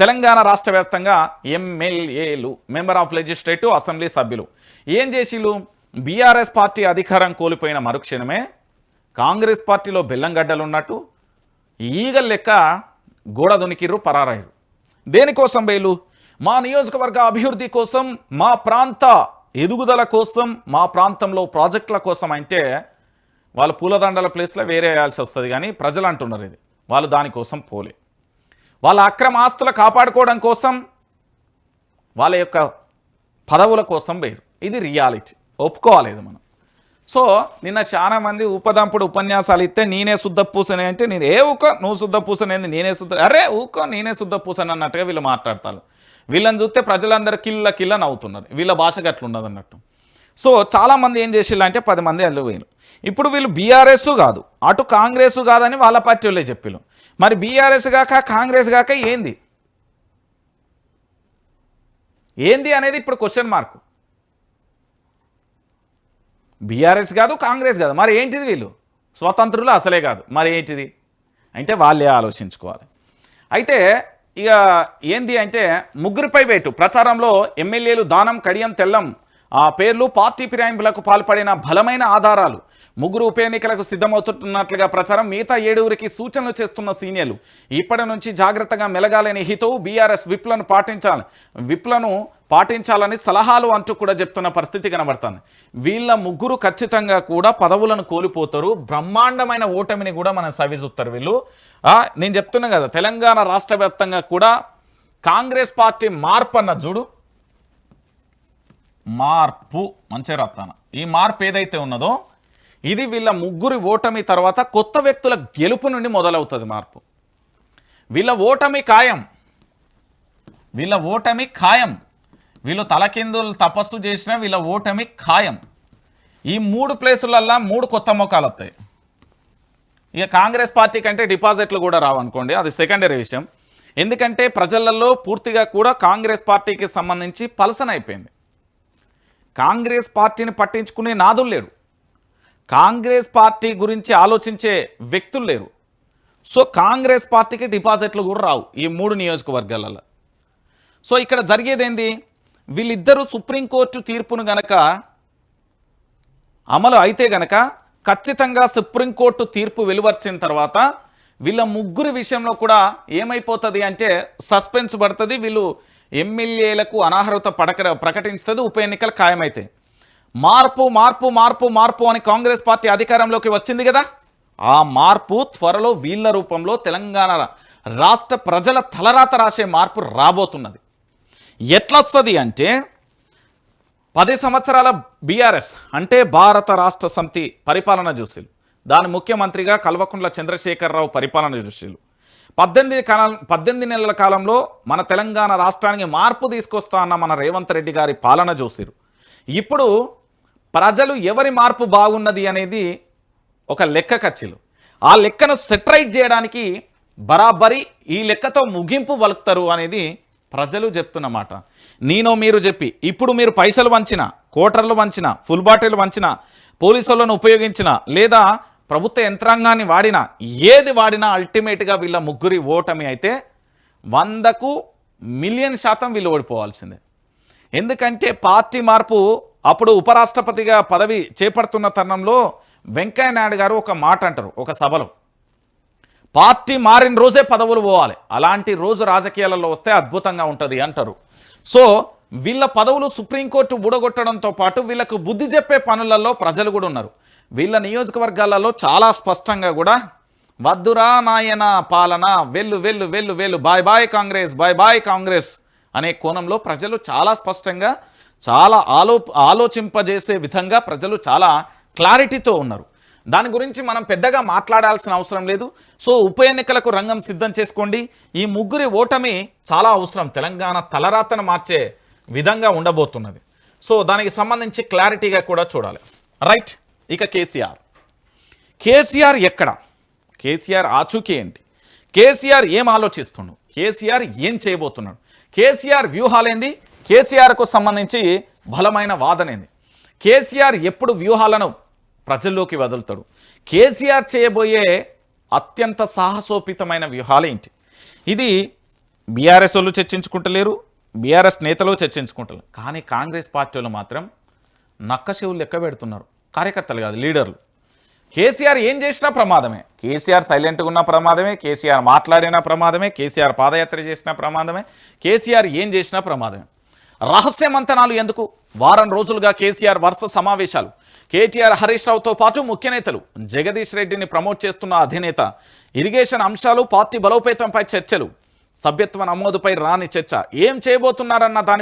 తెలంగాణ రాష్ట్ర వ్యాప్తంగా ఎమ్మెల్యేలు మెంబర్ ఆఫ్ లెజిస్లేటివ్ అసెంబ్లీ సభ్యులు. ఏం చేసిలు బీఆర్ఎస్ పార్టీ అధికారం కోల్పోయిన మరుక్షణమే కాంగ్రెస్ పార్టీలో బెల్లంగడ్డలు ఉన్నట్టు ఈగల లెక్క గోడ దునికిర్రు పరారయ్యారు దేనికోసం వేలు మా నియోజకవర్గ అభివృద్ధి కోసం మా ప్రాంత ఎదుగుదల కోసం మా ప్రాంతంలో ప్రాజెక్టుల కోసం అంటే వాళ్ళు పూలదండల ప్లేస్లో వేరే వేయాల్సి వస్తుంది కానీ ప్రజలు అంటున్నారు ఇది. వాళ్ళు దానికోసం పోలే. వాళ్ళ అక్రమ ఆస్తులు కాపాడుకోవడం కోసం వాళ్ళ యొక్క పదవుల కోసం వేరు. ఇది రియాలిటీ. ఒప్పుకోవాలి మనం. సో నిన్న చాలా మంది ఉపదంపుడు ఉపన్యాసాలు ఇస్తే నేనే శుద్ధ పూసని అంటే నేను ఏ ఊకో నువ్వు శుద్ధ పూసనేది నేనే శుద్ధ అరే ఊకో నేనే శుద్ధ పూసని అన్నట్టుగా వీళ్ళు మాట్లాడతారు. వీళ్ళని చూస్తే ప్రజలందరూ కిల్ల కిల్ల నవ్వుతున్నారు. వీళ్ళ భాష అట్లున్నది అన్నట్టు. సో చాలామంది ఏం చేసిల్లు అంటే పది మంది అల్లు ఇప్పుడు వీళ్ళు బీఆర్ఎస్ కాదు అటు కాంగ్రెస్ కాదని వాళ్ళ పార్టీ వాళ్ళే చెప్పిళ్ళు. మరి బీఆర్ఎస్ కాక కాంగ్రెస్ కాక ఏంది? ఏంది అనేది ఇప్పుడు క్వశ్చన్ మార్కు బీఆర్ఎస్ కాదు కాంగ్రెస్ కాదు. మరి ఏంటిది వీళ్ళు? స్వతంత్రులు అసలే కాదు. మరి ఏంటిది? అంటే వాళ్ళే ఆలోచించుకోవాలి. అయితే ఇక ఏంది అంటే ముగ్గురిపై వేటు. ప్రచారంలో ఎమ్మెల్యేలు దానం కడియం తెల్లం ఆ పేర్లు పార్టీ ఫిరాయింపులకు పాల్పడిన బలమైన ఆధారాలు. ముగ్గురు ఉప ఎన్నికలకు సిద్ధమవుతున్నట్లుగా ప్రచారం మిగతా ఏడుగురికి సూచనలు చేస్తున్న సీనియర్లు. ఇప్పటి నుంచి జాగ్రత్తగా మెలగాలని హితవు బీఆర్ఎస్ విప్లను పాటించాలి. విప్లను పాటించాలని సలహాలు అంటూ కూడా చెప్తున్న పరిస్థితి కనబడుతుంది. వీళ్ళ ముగ్గురు ఖచ్చితంగా కూడా పదవులను కోల్పోతారు. బ్రహ్మాండమైన ఓటమిని కూడా మనం సవిచూస్తారు వీళ్ళు. నేను చెప్తున్నా కదా తెలంగాణ రాష్ట్ర వ్యాప్తంగా కూడా కాంగ్రెస్ పార్టీ మార్పు అన్న చూడు. మార్పు మంచిగా రాస్తాను ఈ మార్పు ఏదైతే ఉన్నదో ఇది వీళ్ళ ముగ్గురి ఓటమి తర్వాత కొత్త వ్యక్తుల గెలుపు నుండి మొదలవుతుంది మార్పు. వీళ్ళ ఓటమి ఖాయం. వీళ్ళ ఓటమి ఖాయం. వీళ్ళు తలకిందులు తపస్సు చేసిన వీళ్ళ ఓటమి ఖాయం. ఈ మూడు ప్లేసులల్లా మూడు కొత్త మొక్కలు వస్తాయి. ఇక కాంగ్రెస్ పార్టీ కంటే డిపాజిట్లు కూడా రావనుకోండి అది సెకండరీ విషయం. ఎందుకంటే ప్రజలలో పూర్తిగా కూడా కాంగ్రెస్ పార్టీకి సంబంధించి పలసన అయిపోయింది. కాంగ్రెస్ పార్టీని పట్టించుకునే నాదులు లేరు. కాంగ్రెస్ పార్టీ గురించి ఆలోచించే వ్యక్తులు లేరు. సో కాంగ్రెస్ పార్టీకి డిపాజిట్లు కూడా రావు ఈ మూడు నియోజకవర్గాలలో. సో ఇక్కడ జరిగేదేంది? వీళ్ళిద్దరూ సుప్రీంకోర్టు తీర్పును గనక అమలు అయితే గనక ఖచ్చితంగా సుప్రీంకోర్టు తీర్పు వెలువర్చిన తర్వాత వీళ్ళ ముగ్గురు విషయంలో కూడా ఏమైపోతుంది అంటే సస్పెన్స్ పడుతుంది వీళ్ళు ఎమ్మెల్యేలకు అనర్హత పడక ప్రకటించుతుంది ఉప ఎన్నికలు ఖాయమవుతాయి మార్పు మార్పు మార్పు మార్పు అని కాంగ్రెస్ పార్టీ అధికారంలోకి వచ్చింది కదా? ఆ మార్పు త్వరలో వీళ్ళ రూపంలో తెలంగాణ రాష్ట్ర ప్రజల తలరాత రాసే మార్పు రాబోతున్నది. ఎట్లొస్తుంది అంటే పది సంవత్సరాల బీఆర్ఎస్ అంటే భారత రాష్ట్ర సమితి పరిపాలన చూసిలు దాని ముఖ్యమంత్రిగా కల్వకుంట్ల చంద్రశేఖరరావు పరిపాలన చూసిలు పద్దెనిమిది కాలం పద్దెనిమిది నెలల కాలంలో మన తెలంగాణ రాష్ట్రానికి మార్పు తీసుకొస్తా అన్న మన రేవంత్ రెడ్డి గారి పాలన చూసిరు ఇప్పుడు ప్రజలు ఎవరి మార్పు బాగున్నది అనేది ఒక లెక్క ఖర్చులు. ఆ లెక్కను సెటరైట్ చేయడానికి బరాబరి ఈ లెక్కతో ముగింపు వలుకుతారు అనేది ప్రజలు చెప్తున్నమాట నేను మీరు చెప్పి ఇప్పుడు మీరు పైసలు వంచిన కోటర్లు వంచిన ఫుల్ బాటిల్ వంచిన పోలీసులను ఉపయోగించిన లేదా ప్రభుత్వ యంత్రాంగాన్ని వాడినా ఏది వాడినా అల్టిమేట్గా వీళ్ళ ముగ్గురి ఓటమి అయితే వందకు మిలియన్ శాతం వీళ్ళు ఓడిపోవాల్సిందే. ఎందుకంటే పార్టీ మార్పు అప్పుడు ఉపరాష్ట్రపతిగా పదవి చేపడుతున్న తరుణంలో వెంకయ్య నాయుడు గారు ఒక మాట అంటారు ఒక సభలో. పార్టీ మారిన రోజే పదవులు పోవాలి అలాంటి రోజు రాజకీయాలలో వస్తే అద్భుతంగా ఉంటుంది అంటారు. సో వీళ్ళ పదవులు సుప్రీంకోర్టు ఊడగొట్టడంతో పాటు వీళ్ళకు బుద్ధి చెప్పే పనులలో ప్రజలు కూడా ఉన్నారు. వీళ్ళ నియోజకవర్గాలలో చాలా స్పష్టంగా కూడా వద్దురా నాయన పాలన వెళ్ళు వెళ్ళు వెళ్ళు వెళ్ళు bye bye Congress bye bye Congress అనే కోణంలో ప్రజలు చాలా స్పష్టంగా చాలా ఆలో ఆలోచింపజేసే విధంగా ప్రజలు చాలా క్లారిటీతో ఉన్నారు. దాని గురించి మనం పెద్దగా మాట్లాడాల్సిన అవసరం లేదు. సో ఉప ఎన్నికలకు రంగం సిద్ధం చేసుకోండి. ఈ ముగ్గురి ఓటమి చాలా అవసరం. తెలంగాణ తలరాతను మార్చే విధంగా ఉండబోతున్నది. సో దానికి సంబంధించి క్లారిటీగా కూడా చూడాలి. రైట్ ఇక కేసీఆర్. కేసీఆర్ ఎక్కడ? కేసీఆర్ ఆచూకీ ఏంటి? కేసీఆర్ ఏం ఆలోచిస్తుండు? కేసీఆర్ ఏం చేయబోతున్నాడు? కేసీఆర్ వ్యూహాలేంది? కేసీఆర్కు సంబంధించి బలమైన వాదనేంది కేసీఆర్ ఎప్పుడు వ్యూహాలను ప్రజల్లోకి వదులుతాడు? కేసీఆర్ చేయబోయే అత్యంత సాహసోపితమైన వ్యూహాలేంటి ఇది బీఆర్ఎస్ వాళ్ళు చర్చించుకుంటలేరు బీఆర్ఎస్ నేతలు చర్చించుకుంటారు కానీ కాంగ్రెస్ పార్టీ వాళ్ళు మాత్రం నక్కశివులు లెక్క పెడుతున్నారు. కార్యకర్తలు కాదు లీడర్లు. కేసీఆర్ ఏం చేసినా ప్రమాదమే. కేసీఆర్ సైలెంట్గా ఉన్న ప్రమాదమే కేసీఆర్ మాట్లాడిన ప్రమాదమే కేసీఆర్ పాదయాత్ర చేసిన ప్రమాదమే కేసీఆర్ ఏం చేసినా ప్రమాదమే. రహస్య మంతనాలు ఎందుకు? వారం రోజులుగా కేసీఆర్ వరుస సమావేశాలు. కేటీఆర్ హరీష్ రావుతో పాటు ముఖ్య నేతలు జగదీష్ రెడ్డిని ప్రమోట్ చేస్తున్న అధినేత. ఇరిగేషన్ అంశాలు పార్టీ బలోపేతంపై చర్చలు. సభ్యత్వ నమోదుపై రాని చర్చ. ఏం చేయబోతున్నారన్న దాని